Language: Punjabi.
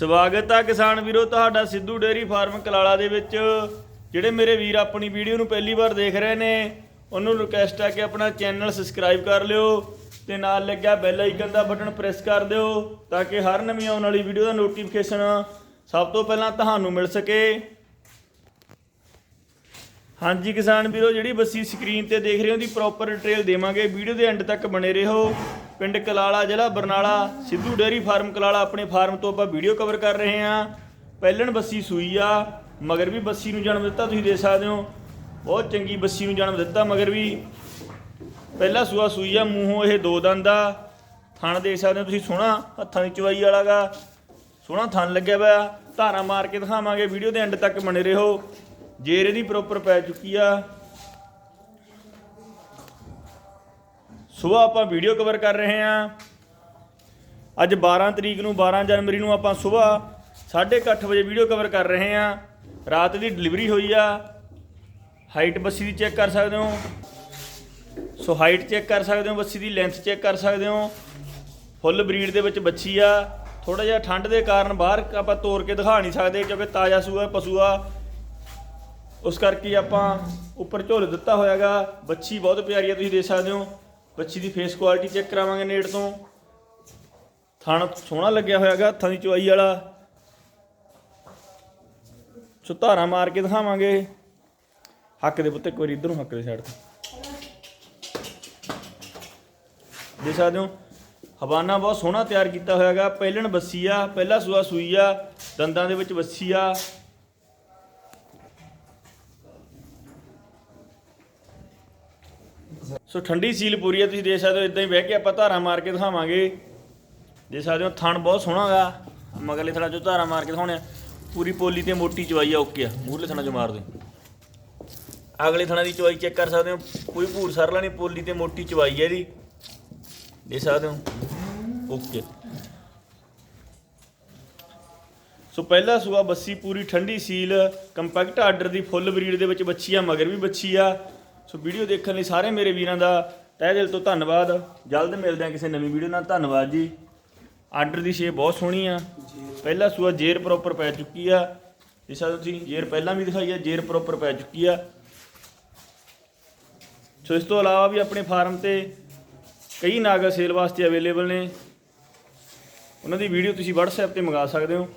ਸਵਾਗਤ ਆ ਕਿਸਾਨ ਵੀਰੋ, ਤੁਹਾਡਾ ਸਿੱਧੂ ਡੇਅਰੀ ਫਾਰਮ ਕਲਾਲਾ ਦੇ ਵਿੱਚ। ਜਿਹੜੇ ਮੇਰੇ ਵੀਰ ਆਪਣੀ ਵੀਡੀਓ ਨੂੰ ਪਹਿਲੀ ਵਾਰ ਦੇਖ ਰਹੇ ਨੇ, ਉਹਨੂੰ ਰਿਕਵੈਸਟ ਆ ਕਿ ਆਪਣਾ ਚੈਨਲ ਸਬਸਕ੍ਰਾਈਬ ਕਰ ਲਿਓ ਤੇ ਨਾਲ ਲੱਗਿਆ ਬੈਲ ਆਈਕਨ ਦਾ ਬਟਨ ਪ੍ਰੈਸ ਕਰ ਦਿਓ ਤਾਂ ਕਿ ਹਰ ਨਵੀਂ ਆਉਣ ਵਾਲੀ ਵੀਡੀਓ ਦਾ ਨੋਟੀਫਿਕੇਸ਼ਨ ਸਭ ਤੋਂ ਪਹਿਲਾਂ ਤੁਹਾਨੂੰ ਮਿਲ ਸਕੇ। ਹਾਂਜੀ ਕਿਸਾਨ ਵੀਰੋ, ਜਿਹੜੀ ਬੱਸੀ ਸਕਰੀਨ ਤੇ ਦੇਖ ਰਹੇ ਹੋ ਦੀ ਪ੍ਰੋਪਰ ਡਿਟੇਲ ਦੇਵਾਂਗੇ। ਵੀਡੀਓ ਦੇ ਐਂਡ ਤੱਕ ਬਣੇ ਰਹੋ। ਪਿੰਡ ਕਲਾਲਾ ਜ਼ਿਲ੍ਹਾ ਬਰਨਾਲਾ, ਸਿੱਧੂ ਡੇਅਰੀ ਫਾਰਮ ਕਲਾਲਾ ਆਪਣੇ ਫਾਰਮ ਤੋਂ ਆਪਾਂ ਵੀਡੀਓ ਕਵਰ ਕਰ ਰਹੇ ਹਾਂ। ਪਹਿਲਣ ਬੱਸੀ ਸੂਈ ਆ, ਮਗਰ ਵੀ ਬੱਸੀ ਨੂੰ ਜਨਮ ਦਿੱਤਾ, ਤੁਸੀਂ ਦੇਖ ਸਕਦੇ ਹੋ। ਬਹੁਤ ਚੰਗੀ ਬੱਸੀ ਨੂੰ ਜਨਮ ਦਿੱਤਾ, ਮਗਰ ਵੀ ਪਹਿਲਾ ਸੂਆ ਸੂਈ ਆ, ਮੂੰਹੋਂ ਇਹ ਦੋ ਦੰਦ ਆ। ਥਣ ਦੇਖ ਸਕਦੇ ਹੋ ਤੁਸੀਂ, ਸੋਹਣਾ ਹੱਥਾਂ ਦੀ ਚਵਾਈ ਵਾਲਾਗਾ। ਸੋਹਣਾ ਥਣ ਲੱਗਿਆ ਹੋਇਆ, ਧਾਰਾ ਮਾਰ ਕੇ ਦਿਖਾਵਾਂਗੇ ਵੀਡੀਓ ਦੇ ਐਂਡ ਤੱਕ ਬਣੇ ਰਹੋ। ਜੇਰ ਇਹਦੀ ਪ੍ਰੋਪਰ ਪੈ ਚੁੱਕੀ ਆ। ਸਵੇਰ ਆਪਾਂ ਵੀਡੀਓ ਕਵਰ ਕਰ ਰਹੇ ਹਾਂ। ਅੱਜ 12 ਤਰੀਕ ਨੂੰ 12 ਜਨਵਰੀ ਨੂੰ ਆਪਾਂ ਸਵੇਰ 8:30 ਵਜੇ ਵੀਡੀਓ ਕਵਰ ਕਰ ਰਹੇ ਹਾਂ। ਰਾਤ ਦੀ ਡਿਲੀਵਰੀ ਹੋਈ ਆ। ਹਾਈਟ ਬੱਸੀ ਦੀ ਚੈੱਕ ਕਰ ਸਕਦੇ ਹੋ। ਸੋ ਹਾਈਟ ਚੈੱਕ ਕਰ ਸਕਦੇ ਹੋ, ਬੱਸੀ ਦੀ ਲੈਂਥ ਚੈੱਕ ਕਰ ਸਕਦੇ ਹੋ। ਫੁੱਲ ਬਰੀਡ ਦੇ ਵਿੱਚ ਬੱਚੀ ਆ। ਥੋੜਾ ਜਿਹਾ ਠੰਡ ਦੇ ਕਾਰਨ ਬਾਹਰ ਆਪਾਂ ਤੋੜ ਕੇ ਦਿਖਾ ਨਹੀਂ ਸਕਦੇ ਕਿਉਂਕਿ ਤਾਜ਼ਾ ਸੂਆ, ਪਸ਼ੂ ਆ। ਉਸ ਕਰਕੇ ਆਪਾਂ ਉੱਪਰ ਝੋਲ ਦਿੱਤਾ ਹੋਇਆਗਾ। ਬੱਚੀ ਬਹੁਤ ਪਿਆਰੀ ਆ, ਤੁਸੀਂ ਦੇਖ ਸਕਦੇ ਹੋ। ਬੱਚੀ ਦੀ ਫੇਸ ਕੁਆਲਿਟੀ ਚੈੱਕ ਕਰਾਵਾਂਗੇ ਨੇੜ ਤੋਂ। ਥਣ ਸੋਹਣਾ ਲੱਗਿਆ ਹੋਇਆਗਾ ਹੱਥਾਂ ਦੀ ਚੁਆਈ ਵਾਲਾ। ਸੋ ਧਾਰਾਂ ਮਾਰ ਕੇ ਦਿਖਾਵਾਂਗੇ। ਹੱਕ ਦੇ ਪੁੱਤ, ਇੱਕ ਵਾਰੀ ਇਧਰੋਂ ਹੱਕ ਦੇ ਸਾਈਡ ਤੋਂ। ਦੇਖ ਸਕਦੇ ਹੋ, ਹਵਾਨਾ ਬਹੁਤ ਸੋਹਣਾ ਤਿਆਰ ਕੀਤਾ ਹੋਇਆਗਾ। ਪਹਿਲਣ ਬੱਸੀ ਆ, ਪਹਿਲਾ ਸੂਆ ਸੂਈ ਆ, ਦੰਦਾਂ ਦੇ ਵਿੱਚ ਬੱਸੀ ਆ। ਸੋ ਠੰਡੀ ਸੀਲ ਪੂਰੀ ਆ, ਤੁਸੀਂ ਦੇਖ ਸਕਦੇ ਹੋ ਇਦਾਂ ਹੀ ਬਹਿ ਕੇ ਆਪਾਂ ਧਾਰਾ ਮਾਰ ਕੇ ਦਿਖਾਵਾਂਗੇ। ਦੇਖ ਸਕਦੇ ਹੋ, ਥਣ ਬਹੁਤ ਸੋਹਣਾ ਗਾ ਮਗਰਲੇ ਥਣਾ ਚੋਂ ਧਾਰਾ ਮਾਰ ਕੇ ਦਿਖਾਉਣੇ ਆ। ਪੂਰੀ ਪੋਲੀ ਤੇ ਮੋਟੀ ਚਵਾਈ ਆ, ਓਕੇ ਆ। ਮੂਹਰਲੇ ਥਣਾ ਚੋਂ ਮਾਰ ਦੇ। ਅਗਲੇ ਥਣਾ ਦੀ ਚਵਾਈ ਚੈੱਕ ਕਰ ਸਕਦੇ ਹੋ, ਕੋਈ ਭੂਰ ਸਰਲਾ ਨਹੀਂ, ਪੋਲੀ ਤੇ ਮੋਟੀ ਚਵਾਈ ਹੈ ਇਹਦੀ। ਦੇਖ ਸਕਦੇ ਹੋ, ਓਕੇ। ਸੋ ਪਹਿਲਾ ਸੂਆ ਬੱਸੀ ਪੂਰੀ ਠੰਡੀ ਸੀਲ, ਕੰਪੈਕਟ ਆਰਡਰ ਦੀ ਫੁੱਲ ਬਰੀਡ ਦੇ ਵਿੱਚ ਬੱਚੀ ਆ, ਮਗਰ ਵੀ ਬੱਚੀ ਆ। ਸੋ ਵੀਡੀਓ ਦੇਖਣ ਲਈ ਸਾਰੇ ਮੇਰੇ ਵੀਰਾਂ ਦਾ ਤਹਿ ਦਿਲ ਤੋਂ ਧੰਨਵਾਦ। ਜਲਦ ਮਿਲਦੇ ਆ ਕਿਸੇ ਨਵੀਂ ਵੀਡੀਓ ਨਾਲ। ਧੰਨਵਾਦ ਜੀ। ਆਰਡਰ ਦੀ ਸ਼ੇਪ ਬਹੁਤ ਸੋਹਣੀ ਆ। ਪਹਿਲਾ ਸੂਆ ਜੇਰ ਪ੍ਰੋਪਰ ਪੈ ਚੁੱਕੀ ਆ। ਜਿਸ ਤੁਸੀਂ ਜੇਰ ਪਹਿਲਾਂ ਵੀ ਦਿਖਾਈ ਆ, ਜੇਰ ਪ੍ਰੋਪਰ ਪੈ ਚੁੱਕੀ ਆ। ਸੋ ਇਸ ਤੋਂ ਇਲਾਵਾ ਵੀ ਆਪਣੇ ਫਾਰਮ ਤੇ ਕਈ ਨਾਗ ਸੇਲ ਵਾਸਤੇ ਅਵੇਲੇਬਲ ਨੇ। ਉਹਨਾਂ ਦੀ ਵੀਡੀਓ ਤੁਸੀਂ WhatsApp ਤੇ ਮੰਗਾ ਸਕਦੇ ਹੋ।